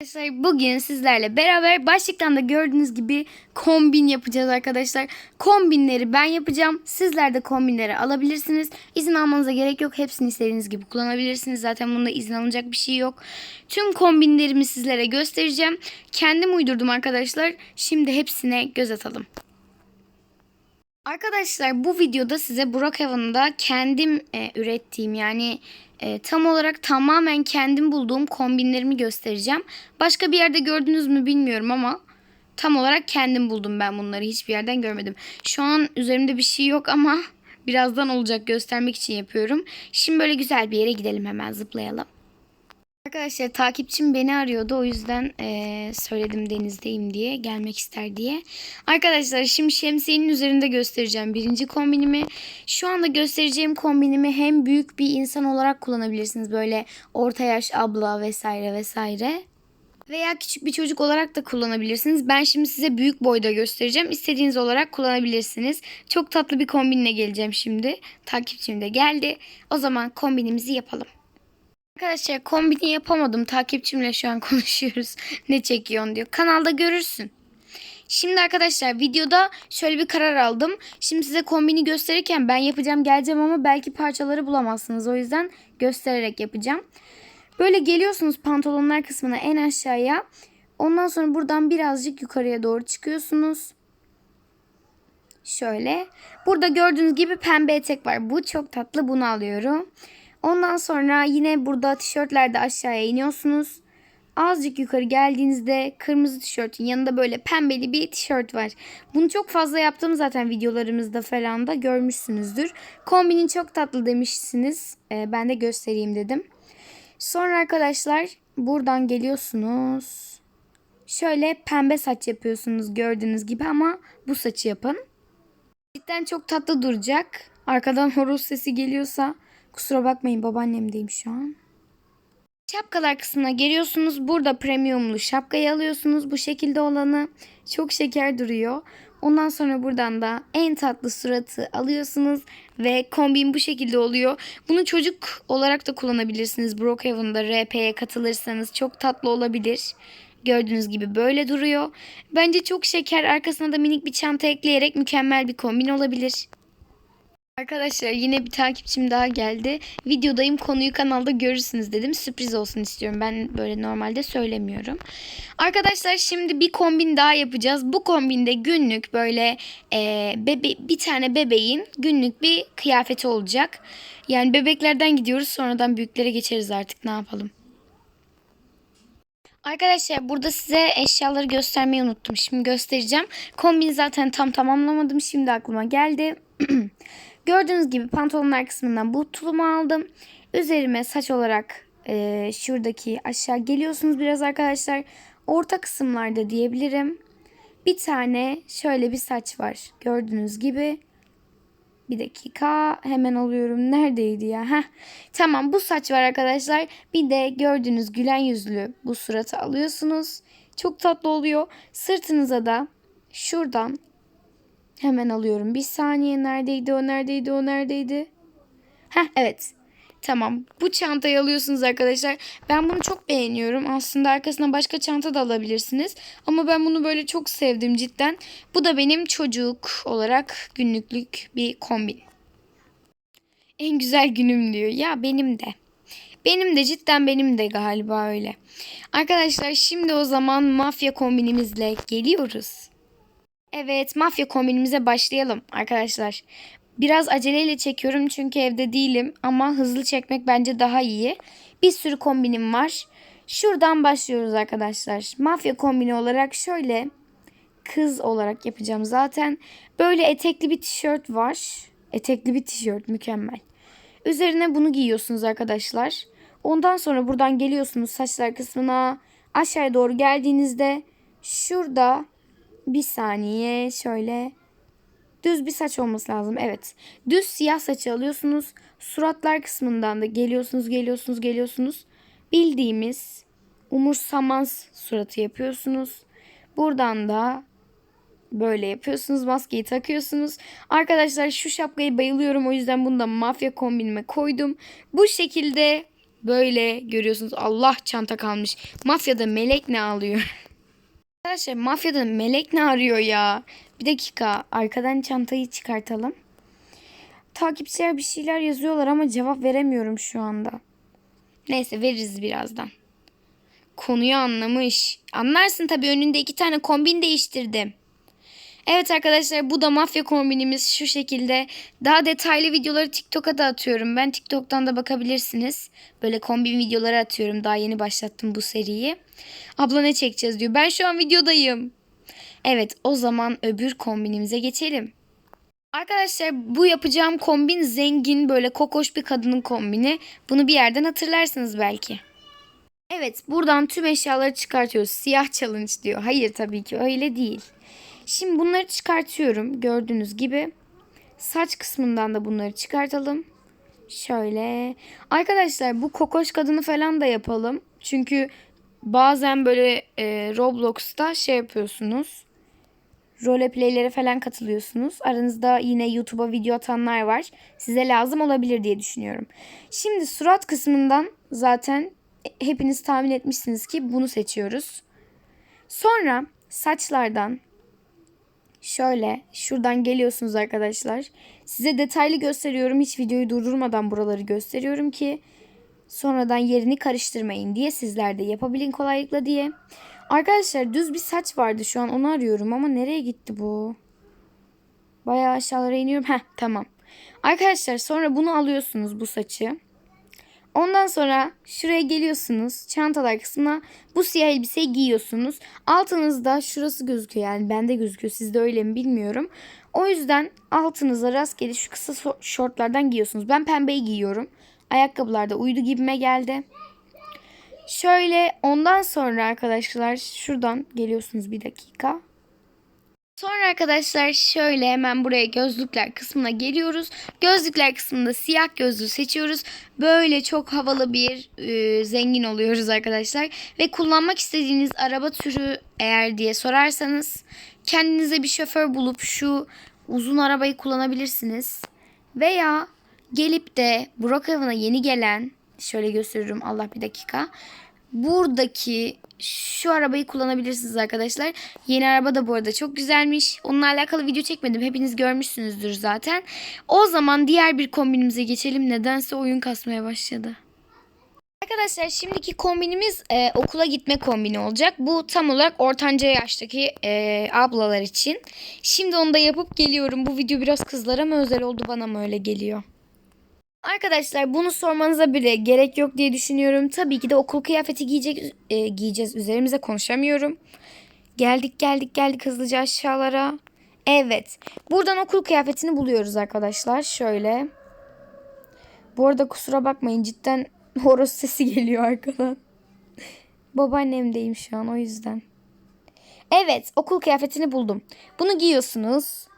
Arkadaşlar bugün sizlerle beraber başlıktan da gördüğünüz gibi kombin yapacağız arkadaşlar. Kombinleri ben yapacağım. Sizler de kombinleri alabilirsiniz. İzin almanıza gerek yok. Hepsini istediğiniz gibi kullanabilirsiniz. Zaten bunda izin alınacak bir şey yok. Tüm kombinlerimi sizlere göstereceğim. Kendim uydurdum arkadaşlar. Şimdi hepsine göz atalım. Arkadaşlar bu videoda size Brookhaven'da kendim e, ürettiğim yani e, tam olarak tamamen kendim bulduğum kombinlerimi göstereceğim. Başka bir yerde gördünüz mü bilmiyorum ama tam olarak kendim buldum ben bunları. Hiçbir yerden görmedim. Şu an üzerimde bir şey yok ama birazdan olacak göstermek için yapıyorum. Şimdi böyle güzel bir yere gidelim hemen zıplayalım. Arkadaşlar takipçim beni arıyordu o yüzden eee, söyledim denizdeyim diye gelmek ister diye. Arkadaşlar şimdi şemsiyenin üzerinde göstereceğim birinci kombinimi. Şu anda göstereceğim kombinimi hem büyük bir insan olarak kullanabilirsiniz böyle orta yaş abla vesaire vesaire. Veya küçük bir çocuk olarak da kullanabilirsiniz. Ben şimdi size büyük boyda göstereceğim. İstediğiniz olarak kullanabilirsiniz. Çok tatlı bir kombinle geleceğim şimdi. Takipçim de geldi. O zaman kombinimizi yapalım. Arkadaşlar kombini yapamadım. Takipçimle şu an konuşuyoruz. ne çekiyorsun diyor. Kanalda görürsün. Şimdi arkadaşlar videoda şöyle bir karar aldım. Şimdi size kombini gösterirken ben yapacağım geleceğim ama belki parçaları bulamazsınız. O yüzden göstererek yapacağım. Böyle geliyorsunuz pantolonlar kısmına en aşağıya. Ondan sonra buradan birazcık yukarıya doğru çıkıyorsunuz. Şöyle. Burada gördüğünüz gibi pembe etek var. Bu çok tatlı. Bunu alıyorum. Ondan sonra yine burada tişörtlerde aşağıya iniyorsunuz. Azıcık yukarı geldiğinizde kırmızı tişörtün yanında böyle pembeli bir tişört var. Bunu çok fazla yaptım zaten videolarımızda falan da görmüşsünüzdür. Kombinin çok tatlı demişsiniz. Ee, ben de göstereyim dedim. Sonra arkadaşlar buradan geliyorsunuz. Şöyle pembe saç yapıyorsunuz gördüğünüz gibi ama bu saçı yapın. Cidden çok tatlı duracak. Arkadan horoz sesi geliyorsa kusura bakmayın babaannemdeyim şu an. Şapkalar kısmına geliyorsunuz. Burada premiumlu şapkayı alıyorsunuz. Bu şekilde olanı çok şeker duruyor. Ondan sonra buradan da en tatlı suratı alıyorsunuz ve kombin bu şekilde oluyor. Bunu çocuk olarak da kullanabilirsiniz. Brookhaven'da RP'ye katılırsanız çok tatlı olabilir. Gördüğünüz gibi böyle duruyor. Bence çok şeker. Arkasına da minik bir çanta ekleyerek mükemmel bir kombin olabilir. Arkadaşlar yine bir takipçim daha geldi. Videodayım konuyu kanalda görürsünüz dedim. Sürpriz olsun istiyorum. Ben böyle normalde söylemiyorum. Arkadaşlar şimdi bir kombin daha yapacağız. Bu kombinde günlük böyle e, bebe bir tane bebeğin günlük bir kıyafeti olacak. Yani bebeklerden gidiyoruz sonradan büyüklere geçeriz artık ne yapalım. Arkadaşlar burada size eşyaları göstermeyi unuttum. Şimdi göstereceğim. Kombin zaten tam tamamlamadım. Şimdi aklıma geldi. Gördüğünüz gibi pantolonlar kısmından bu tulumu aldım. Üzerime saç olarak e, şuradaki aşağı geliyorsunuz biraz arkadaşlar. Orta kısımlarda diyebilirim. Bir tane şöyle bir saç var. Gördüğünüz gibi. Bir dakika hemen alıyorum. Neredeydi ya? Heh. Tamam bu saç var arkadaşlar. Bir de gördüğünüz gülen yüzlü bu suratı alıyorsunuz. Çok tatlı oluyor. Sırtınıza da şuradan hemen alıyorum. Bir saniye neredeydi o neredeydi o neredeydi? Heh evet. Tamam. Bu çantayı alıyorsunuz arkadaşlar. Ben bunu çok beğeniyorum. Aslında arkasına başka çanta da alabilirsiniz. Ama ben bunu böyle çok sevdim cidden. Bu da benim çocuk olarak günlüklük bir kombin. En güzel günüm diyor. Ya benim de. Benim de cidden benim de galiba öyle. Arkadaşlar şimdi o zaman mafya kombinimizle geliyoruz. Evet mafya kombinimize başlayalım arkadaşlar. Biraz aceleyle çekiyorum çünkü evde değilim ama hızlı çekmek bence daha iyi. Bir sürü kombinim var. Şuradan başlıyoruz arkadaşlar. Mafya kombini olarak şöyle kız olarak yapacağım zaten. Böyle etekli bir tişört var. Etekli bir tişört mükemmel. Üzerine bunu giyiyorsunuz arkadaşlar. Ondan sonra buradan geliyorsunuz saçlar kısmına. Aşağıya doğru geldiğinizde şurada bir saniye şöyle düz bir saç olması lazım. Evet. Düz siyah saçı alıyorsunuz. Suratlar kısmından da geliyorsunuz, geliyorsunuz, geliyorsunuz. Bildiğimiz umursamaz suratı yapıyorsunuz. Buradan da böyle yapıyorsunuz. Maskeyi takıyorsunuz. Arkadaşlar şu şapkayı bayılıyorum. O yüzden bunu da mafya kombinime koydum. Bu şekilde Böyle görüyorsunuz Allah çanta kalmış. Mafyada melek ne alıyor? Arkadaşlar mafyada melek ne arıyor ya? Bir dakika arkadan çantayı çıkartalım. Takipçiler bir şeyler yazıyorlar ama cevap veremiyorum şu anda. Neyse veririz birazdan. Konuyu anlamış. Anlarsın tabii önünde iki tane kombin değiştirdim. Evet arkadaşlar bu da mafya kombinimiz şu şekilde. Daha detaylı videoları TikTok'a da atıyorum. Ben TikTok'tan da bakabilirsiniz. Böyle kombin videoları atıyorum. Daha yeni başlattım bu seriyi. Abla ne çekeceğiz diyor. Ben şu an videodayım. Evet o zaman öbür kombinimize geçelim. Arkadaşlar bu yapacağım kombin zengin böyle kokoş bir kadının kombini. Bunu bir yerden hatırlarsınız belki. Evet buradan tüm eşyaları çıkartıyoruz. Siyah challenge diyor. Hayır tabii ki öyle değil. Şimdi bunları çıkartıyorum. Gördüğünüz gibi. Saç kısmından da bunları çıkartalım. Şöyle. Arkadaşlar bu kokoş kadını falan da yapalım. Çünkü bazen böyle e, Roblox'ta şey yapıyorsunuz. Roleplaylere falan katılıyorsunuz. Aranızda yine YouTube'a video atanlar var. Size lazım olabilir diye düşünüyorum. Şimdi surat kısmından zaten hepiniz tahmin etmişsiniz ki bunu seçiyoruz. Sonra saçlardan şöyle şuradan geliyorsunuz arkadaşlar. Size detaylı gösteriyorum. Hiç videoyu durdurmadan buraları gösteriyorum ki sonradan yerini karıştırmayın diye sizler de yapabilin kolaylıkla diye. Arkadaşlar düz bir saç vardı şu an onu arıyorum ama nereye gitti bu? Bayağı aşağılara iniyorum. Heh tamam. Arkadaşlar sonra bunu alıyorsunuz bu saçı. Ondan sonra şuraya geliyorsunuz. Çantalar kısmına bu siyah elbiseyi giyiyorsunuz. Altınızda şurası gözüküyor yani bende gözüküyor. Sizde öyle mi bilmiyorum. O yüzden altınıza rastgele şu kısa şortlardan giyiyorsunuz. Ben pembeyi giyiyorum. Ayakkabılar da uydu gibime geldi. Şöyle ondan sonra arkadaşlar şuradan geliyorsunuz bir dakika. Sonra arkadaşlar şöyle hemen buraya gözlükler kısmına geliyoruz. Gözlükler kısmında siyah gözlüğü seçiyoruz. Böyle çok havalı bir e, zengin oluyoruz arkadaşlar. Ve kullanmak istediğiniz araba türü eğer diye sorarsanız kendinize bir şoför bulup şu uzun arabayı kullanabilirsiniz. Veya gelip de Brookhaven'a yeni gelen şöyle gösteriyorum Allah bir dakika. Buradaki şu arabayı kullanabilirsiniz arkadaşlar. Yeni araba da bu arada çok güzelmiş. Onunla alakalı video çekmedim. Hepiniz görmüşsünüzdür zaten. O zaman diğer bir kombinimize geçelim. Nedense oyun kasmaya başladı. Arkadaşlar şimdiki kombinimiz e, okula gitme kombini olacak. Bu tam olarak ortanca yaştaki e, ablalar için. Şimdi onu da yapıp geliyorum. Bu video biraz kızlara mı özel oldu bana mı öyle geliyor? Arkadaşlar bunu sormanıza bile gerek yok diye düşünüyorum. Tabii ki de okul kıyafeti giyecek, e, giyeceğiz. Üzerimize konuşamıyorum. Geldik geldik geldik hızlıca aşağılara. Evet. Buradan okul kıyafetini buluyoruz arkadaşlar. Şöyle. Bu arada kusura bakmayın cidden horoz sesi geliyor arkadan. Babaannemdeyim şu an o yüzden. Evet okul kıyafetini buldum. Bunu giyiyorsunuz.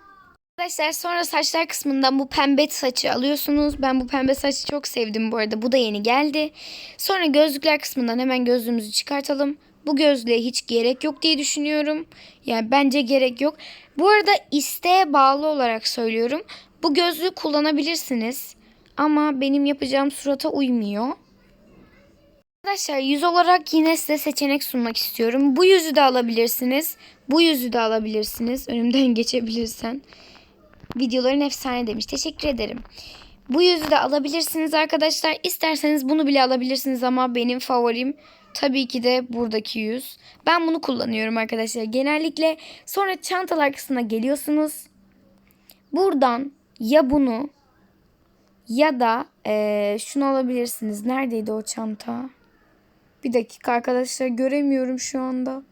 Arkadaşlar sonra saçlar kısmından bu pembe saçı alıyorsunuz. Ben bu pembe saçı çok sevdim bu arada. Bu da yeni geldi. Sonra gözlükler kısmından hemen gözlüğümüzü çıkartalım. Bu gözlüğe hiç gerek yok diye düşünüyorum. Yani bence gerek yok. Bu arada isteğe bağlı olarak söylüyorum. Bu gözlüğü kullanabilirsiniz. Ama benim yapacağım surata uymuyor. Arkadaşlar yüz olarak yine size seçenek sunmak istiyorum. Bu yüzü de alabilirsiniz. Bu yüzü de alabilirsiniz. Önümden geçebilirsen. Videoların efsane demiş. Teşekkür ederim. Bu yüzü de alabilirsiniz arkadaşlar. İsterseniz bunu bile alabilirsiniz ama benim favorim tabii ki de buradaki yüz. Ben bunu kullanıyorum arkadaşlar genellikle. Sonra çantalar kısmına geliyorsunuz. Buradan ya bunu ya da eee, şunu alabilirsiniz. Neredeydi o çanta? Bir dakika arkadaşlar göremiyorum şu anda.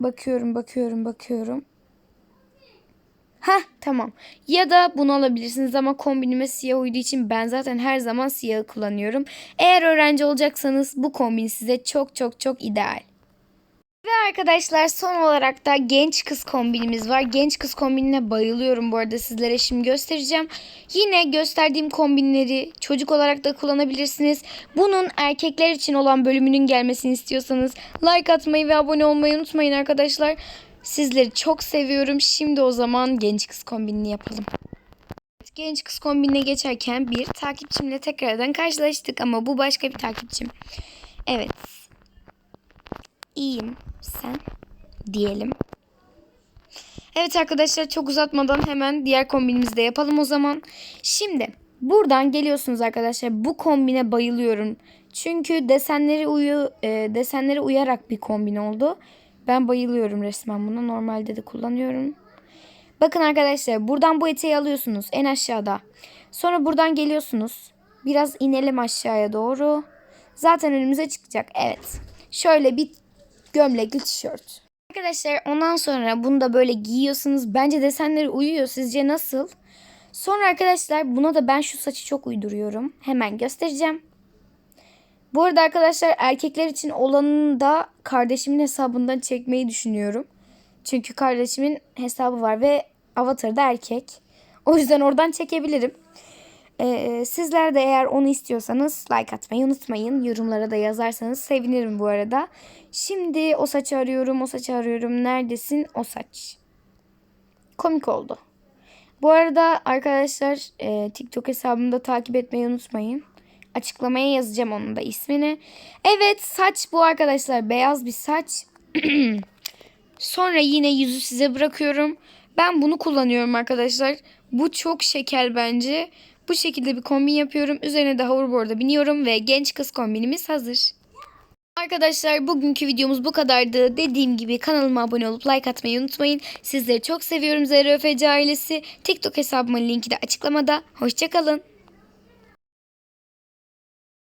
Bakıyorum, bakıyorum, bakıyorum. Ha tamam. Ya da bunu alabilirsiniz ama kombinime siyah uyduğu için ben zaten her zaman siyahı kullanıyorum. Eğer öğrenci olacaksanız bu kombin size çok çok çok ideal. Ve arkadaşlar son olarak da genç kız kombinimiz var. Genç kız kombinine bayılıyorum bu arada sizlere şimdi göstereceğim. Yine gösterdiğim kombinleri çocuk olarak da kullanabilirsiniz. Bunun erkekler için olan bölümünün gelmesini istiyorsanız like atmayı ve abone olmayı unutmayın arkadaşlar. Sizleri çok seviyorum. Şimdi o zaman genç kız kombinini yapalım. genç kız kombinine geçerken bir takipçimle tekrardan karşılaştık ama bu başka bir takipçim. Evet. İyiyim. Sen? Diyelim. Evet arkadaşlar çok uzatmadan hemen diğer kombinimizi de yapalım o zaman. Şimdi buradan geliyorsunuz arkadaşlar. Bu kombine bayılıyorum. Çünkü desenleri uyu e, desenlere uyarak bir kombin oldu. Ben bayılıyorum resmen buna. Normalde de kullanıyorum. Bakın arkadaşlar buradan bu eteği alıyorsunuz en aşağıda. Sonra buradan geliyorsunuz. Biraz inelim aşağıya doğru. Zaten önümüze çıkacak. Evet. Şöyle bir gömlekli tişört. Arkadaşlar ondan sonra bunu da böyle giyiyorsunuz. Bence desenleri uyuyor. Sizce nasıl? Sonra arkadaşlar buna da ben şu saçı çok uyduruyorum. Hemen göstereceğim. Bu arada arkadaşlar erkekler için olanını da kardeşimin hesabından çekmeyi düşünüyorum. Çünkü kardeşimin hesabı var ve avatarı da erkek. O yüzden oradan çekebilirim. Ee, sizler de eğer onu istiyorsanız like atmayı unutmayın. Yorumlara da yazarsanız sevinirim bu arada. Şimdi o saçı arıyorum, o saçı arıyorum. Neredesin o saç? Komik oldu. Bu arada arkadaşlar e, TikTok hesabımda takip etmeyi unutmayın. Açıklamaya yazacağım onun da ismini. Evet saç bu arkadaşlar. Beyaz bir saç. Sonra yine yüzü size bırakıyorum. Ben bunu kullanıyorum arkadaşlar. Bu çok şeker bence. Bu şekilde bir kombin yapıyorum. Üzerine de hoverboard'a biniyorum ve genç kız kombinimiz hazır. Arkadaşlar bugünkü videomuz bu kadardı. Dediğim gibi kanalıma abone olup like atmayı unutmayın. Sizleri çok seviyorum ZRFC ailesi. TikTok hesabımın linki de açıklamada. Hoşçakalın.